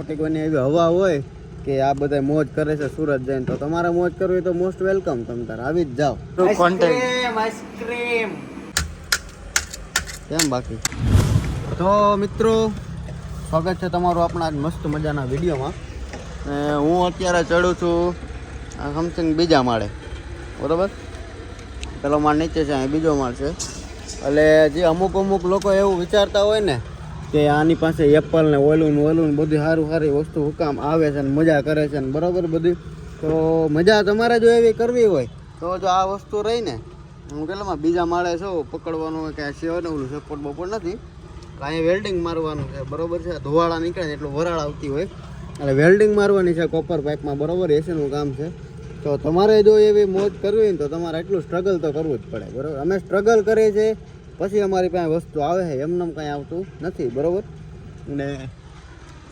ખોટી કોઈની એવી હવા હોય કે આ બધા મોજ કરે છે સુરત જઈને તો તમારે મોજ કરવી હોય તો મોસ્ટ વેલકમ તમે તાર આવી જ જાઓ. આઈસ્ક્રીમ કેમ બાકી? તો મિત્રો સ્વાગત છે તમારું આપણા મસ્ત મજાના વિડીયોમાં. ને હું અત્યારે ચડું છું સમથિંગ બીજા માળે. બરાબર? પેલો માળ નીચે છે અહીં બીજો માળ છે. એટલે જે અમુક અમુક લોકો એવું વિચારતા હોય ને કે આની પાસે એપલ ને ઓલું ને ઓલું બધી સારું સારી વસ્તુ હુકામ આવે છે ને મજા કરે છે ને, બરાબર બધી? તો મજા તમારે જો એવી કરવી હોય, તો જો આ વસ્તુ રહી ને, હું કેટલામાં બીજા માળે છું પકડવાનું હોય કે આ સેવા ને ઓલું સપોર્ટ બપોર નથી. અહીંયા વેલ્ડિંગ મારવાનું છે, બરોબર છે? ધોવાળા નીકળે ને એટલું વરાળ આવતી હોય. એટલે વેલ્ડિંગ મારવાની છે કોપર પાઇપમાં બરાબર એસીનું કામ છે. તો તમારે જો એવી મોજ કરવી ને તો તમારે એટલું સ્ટ્રગલ તો કરવું જ પડે, બરાબર? અમે સ્ટ્રગલ કરીએ છીએ પછી અમારી પાસે વસ્તુ આવે છે એમને કાંઈ આવતું નથી બરાબર? ને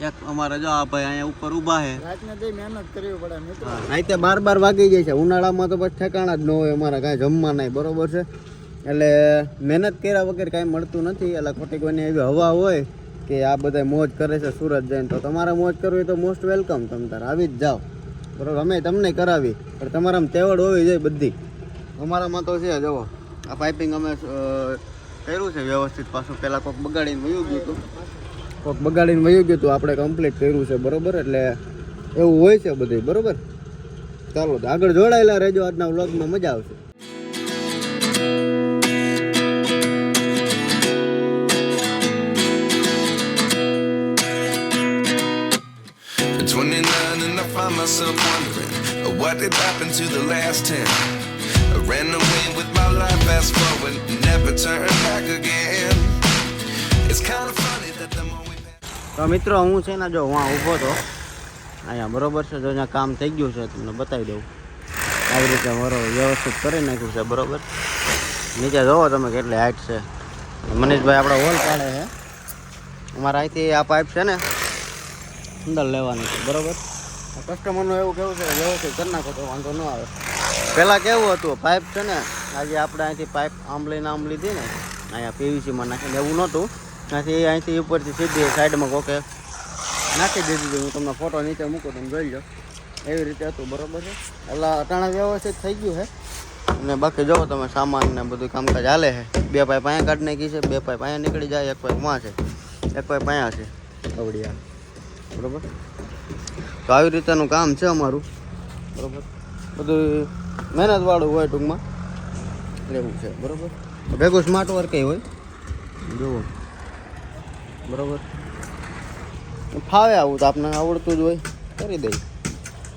એક અમારે જો આ ભાઈ અહીંયા ઉપર ઊભા છે. રાતને જઈ મહેનત કરવી પડે મિત્રો. અહીં તે બાર બાર વાગી જાય છે. ઉનાળામાં તો પછી ઠેકાણા જ ન હોય અમારે કાંઈ જમવા નહીં બરોબર છે? એટલે મહેનત કર્યા વગર કાંઈ મળતું નથી. એટલે ખોટી કોઈની એવી હવા હોય કે આ બધા મોજ કરે છે સુરત જઈને તો તમારે મોજ કરવી તો મોસ્ટ વેલકમ તમે તાર. આવી જ જાઓ. બરાબર અમે તમને કરાવી. પણ તમારામાં તેવડ હોવી જોઈએ બધી. અમારામાં તો છે જુઓ આ પાઇપિંગ અમે કર્યું છે વ્યવસ્થિત પાછું પહેલાં કોક બગાડીને વયું ગયું હતું. કોક બગાડીને વયું ગયું હતું આપણે કમ્પ્લીટ કર્યું છે બરોબર? એટલે એવું હોય છે બધું બરોબર? ચાલો તો આગળ જોડાયેલા રહેજો આજના વ્લોગમાં મજા આવશે. At 29 and I find myself wondering what did happen to the last 10. Ran away with my life, fast forward, never turn back again. It's kind of funny that the more we. તો મિત્રો હું છે ને જો હું ઊભો હતો અહીંયા બરોબર છે જો અહીંયા કામ થઈ ગયું છે તમને બતાવી દઉં. આવી રીતે મારો વ્યવસ્થિત કરી નાખ્યું છે બરોબર? નીચે જોવો તમે કેટલી હાઈટ છે. મનીષભાઈ આપણા હોલ કાઢે છે. અમારા અહીંથી આ પાઇપ છે ને અંદર લેવાની છે બરોબર? કસ્ટમરનું એવું કેવું છે વ્યવસ્થિત કરી નાખો તો વાંધો ન આવે. પહેલાં કેવું હતું, પાઇપ છે ને, આજે આપણે અહીંથી પાઇપ આમ લઈને આમ લીધી ને, અહીંયા પીવીસીમાં નાખીને એવું નહોતું. ત્યાંથી અહીંથી ઉપરથી સીધી સાઈડમાં કોકે નાખી દીધી હતી. હું તમને ફોટો નીચે મૂકું, તમે જોઈ લો. એવી રીતે હતું, બરોબર છે? એટલે અટાણા વ્યવસ્થિત થઈ ગયું છે. અને બાકી જોવો તમે, સામાન ને બધું કામકાજ હાલે છે. બે પાઇપ અહીંયા કાઢી નાખી છે, બે પાઇપ અહીંયા નીકળી જાય, એક પાઇપ વાં છે, એક પાઇપ અહીંયા છે. કવડિયા બરાબર? તો આવી રીતેનું કામ છે અમારું. બરોબર? બધું મહેનતવાળું હોય ટૂંકમાં. એવું છે બરોબર? ભેગું સ્માર્ટ વર્ક હોય. જુઓ. બરોબર? ફાવે આવું તો આપણને આવડતું જ હોય કરી દઈ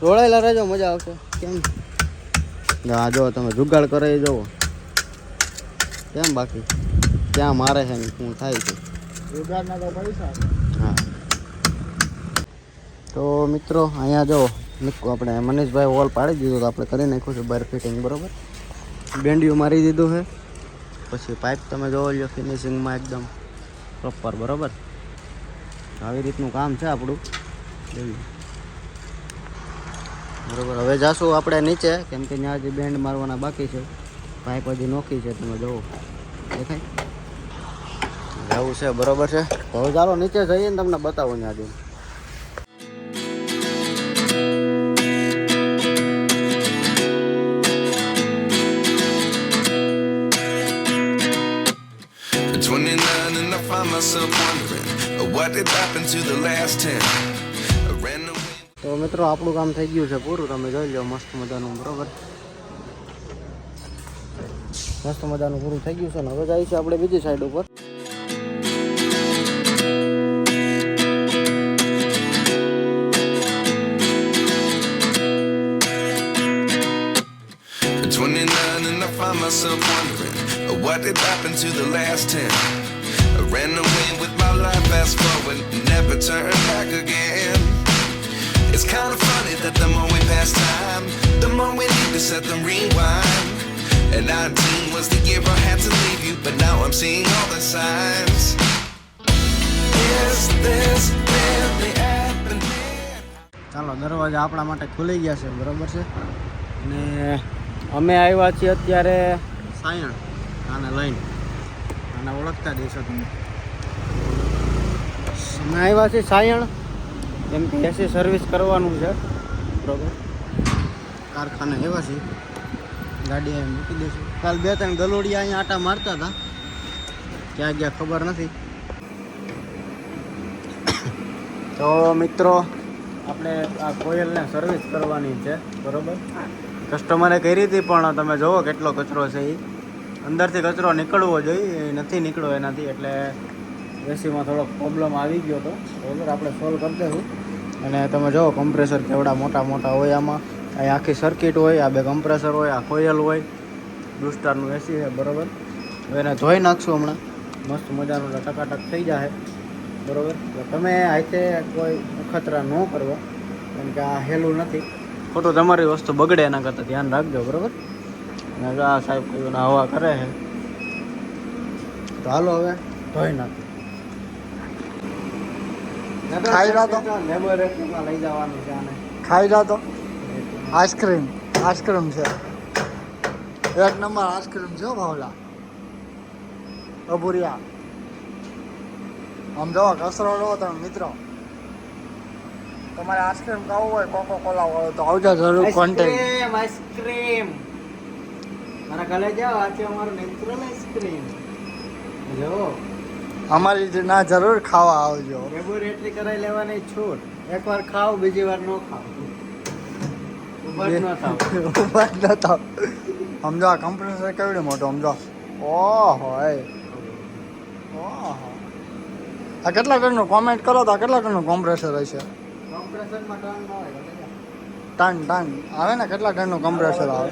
જોડાયેલા રહેજો મજા આવશે. કેમ? આ જો તમે જુગાડ કરે એ જુઓ. કેમ બાકી? ક્યાં મારે છે ને શું થાય છે? ઉગાડના તો પૈસા. હા. તો મિત્રો અહીંયા જો નીકળો આપણે. મનીષભાઈ વોલ પાડી દીધો તો આપણે કરી નાખ્યું છે બાર ફિટિંગ બરાબર? બેન્ડિયું મારી દીધું છે. પછી પાઇપ તમે જોવો લો ફિનિશિંગમાં એકદમ પ્રોપર બરાબર? આવી રીતનું કામ છે આપણું. બરાબર, હવે જાશું આપણે નીચે, કેમ કે ત્યાં હજી બેન્ડ મારવાના બાકી છે. પાઇપ હજી નોખી છે, તમે જોવો. દેખાય? જવું છે, બરાબર છે. તો ચાલો નીચે જઈએ ને તમને બતાવું ત્યાં જઈને. and I find myself wondering uh, what did happen to the last 10. I ran away. તો મિત્રો આપણું કામ થઈ ગયું છે પૂરું તમે જોઈ લો મસ્ત મજાનું બરોબર મસ્ત મજાનું પૂરું થઈ ગયું છે ને હવે જાય છે આપણે બીજી સાઈડ ઉપર At 29 and I find myself wondering uh, what did happen to the last 10. I ran away with my life, fast forward, never turn back again. It's kind of funny that the more we pass time, the more we need to set them rewind. And 19 was the year I had to leave you, but now I'm seeing all the signs. Is this really happening? ચાલો દરવાજા આપણા માટે ખુલી ગયા છે બરોબર છે અને અમે આવ્યા છીએ અત્યારે સાયણ આને લઈને આને ઓળખતા દેશો તમે અમે આવ્યા છીએ સાયણ. એમ કે એસી સર્વિસ કરવાનું છે. બરોબર. કારખાને એવા છે. ગાડી અહીં મૂકી દઈશું કાલ બે ત્રણ ગલોડિયા અહીંયા આટા મારતા હતા. ક્યાં ગયા ખબર નથી. તો મિત્રો, આપણે આ કોયલને સર્વિસ કરવાની છે. બરોબર. કસ્ટમરે કરી હતી, પણ તમે જુઓ કેટલો કચરો છે એ અંદરથી કચરો નીકળવો જોઈએ નથી નીકળો એનાથી, એટલે એસીમાં થોડોક પ્રોબ્લેમ આવી ગયો હતો. બરાબર, આપણે સોલ્વ કરી દઈશું અને તમે જુઓ કમ્પ્રેસર કેવડા મોટા મોટા હોય આમાં. આ આખી સર્કિટ હોય, આ બે કમ્પ્રેસર હોય, આ કોયલ હોય. બ્લુ એસી છે, બરાબર. હવે એને ધોઈ નાખશું હમણાં. મસ્ત મજાનું ટકાટક થઈ જાય બરાબર? તમે હાથે કોઈ અખતરા ન કરવા, કેમ કે આ હેલું નથી. ખોટું તમારી વસ્તુ બગડે એના કરતાં ધ્યાન રાખજો, બરાબર? અને આ સાહેબ કોઈ હવા કરે છે. તો હાલો હવે, ધોઈ નાખો ખાઈ લો તો? લઈ જવાનું છે આને. ખાઈ જા તો. આઈસ્ક્રીમ આઈસ્ક્રીમ છે. એક નંબર આઈસ્ક્રીમ છે ભાવલા. અભુરિયા. આમ જવા કસરો લો તમે મિત્રો. તમારે આઈસ્ક્રીમ ખાવું હોય કોકો કોલા વાળો તો આવજો જરૂર કોન્ટેક્ટ આઈસ્ક્રીમ મારા ગલે જાઓ આજે અમારો મિત્ર નેચરલ આઈસ્ક્રીમ જો. અમારી ના જરૂર ખાવા આવજો. લેબોરેટરી કરાવી લેવાની છૂટ. એકવાર ખાવ બીજી વાર ન ખાવ ઊભા ન થાવ. સમજો આ કમ્પ્રેસર કેવડું મોટું સમજો. ઓહો એ. ઓહો. આ કેટલા ટનનું કોમેન્ટ કરો તો આ કેટલા ટનનું કોમ્પ્રેસર હશે? કોમ્પ્રેસરમાં ન હોય ટન ટન. આવે ને કેટલા ટનનું કોમ્પ્રેસર આવે?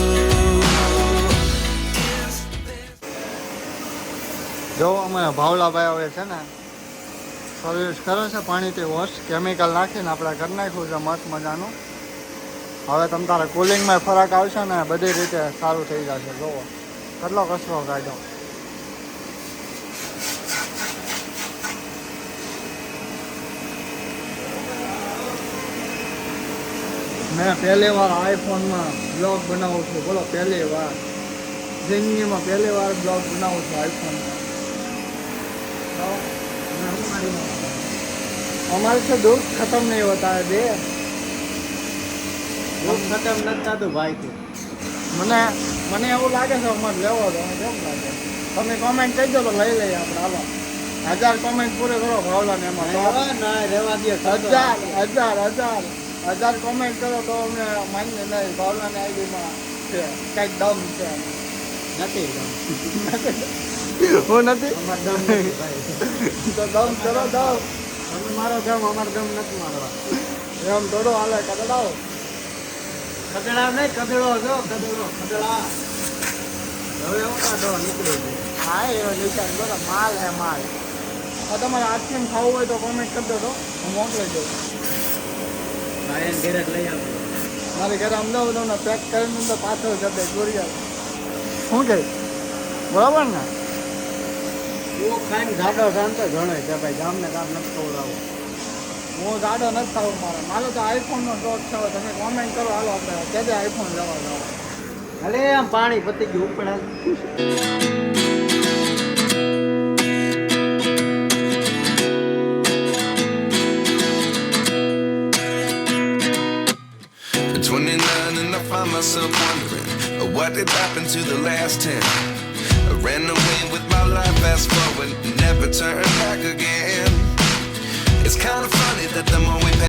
જો અમે ભાવલાભાઈ હવે છે ને સર્વિસ કરે છે પાણીથી વોશ કેમિકલ નાખીને આપણે કરી નાખ્યું છે મસ્ત મજાનું. હવે તમે તારે કુલિંગમાં ફરક આવશે ને બધી રીતે સારું થઈ જશે જોવો કેટલો કચરો કાઢો મેં પહેલી વાર આઈફોનમાં બ્લોગ બનાવું છું. બોલો, પહેલી વાર. જિંદગીમાં પહેલી વાર બ્લોગ બનાવું છું આઈફોનમાં हमारे से दुख खत्म नहीं होता है बे દુઃખ ખતમ નથી થતું ભાઈ તું મને મને એવું લાગે છે અમારે લેવો તો કેમ લાગે તમે કોમેન્ટ કહી દો તો લઈ લઈએ આપણે હાલો હજાર કોમેન્ટ પૂરે કરો ભાવલા ને એમાં તો ના, ના રેવા દે હજાર હજાર હજાર હજાર કોમેન્ટ કરો તો અમને માન્ય નહીં ભાવલાની આઈડીમાં છે કંઈક દમ છે નથી હું નથી? તો દમ કરો દાવ તમે મારો દમ અમાર દમ નથી મારવા. એમ થોડો હાલે કદડાવ કદડા નહીં કદડો જો કદડો કદડા. હવે એવું કાઢો નીકળી ગયો હા એનો નિશાન કરો માલ હે માલ. આ તમારે આઈસ્ક્રીમ ખાવું હોય તો કોમેન્ટ કરી દો હું મોકલી દઉં. ભાઈ ઘેરે લઈ આવો. મારે ઘરે અમદાવાદ તમને પેક કરીને પાછળ કરી દે આવે શું કે? બરાબર ને? તું ખાઈને જાડો શાંતો જણે કે ભાઈ ગામને કામ નથી ખવડાવો. હું જાડો નથી થવું મારે. મારે તો આઈફોનનો શોખ છે હવે તમે કોમેન્ટ કરો હાલો આપણે ક્યારે આઈફોન લેવા જાવ. અલે આમ પાણી પતી ગયું ઉપડા At 29 and I find myself wondering uh, what did happen to the last 10. Ran away with my life, fast forward, never turn back again. It's kind of funny that the more we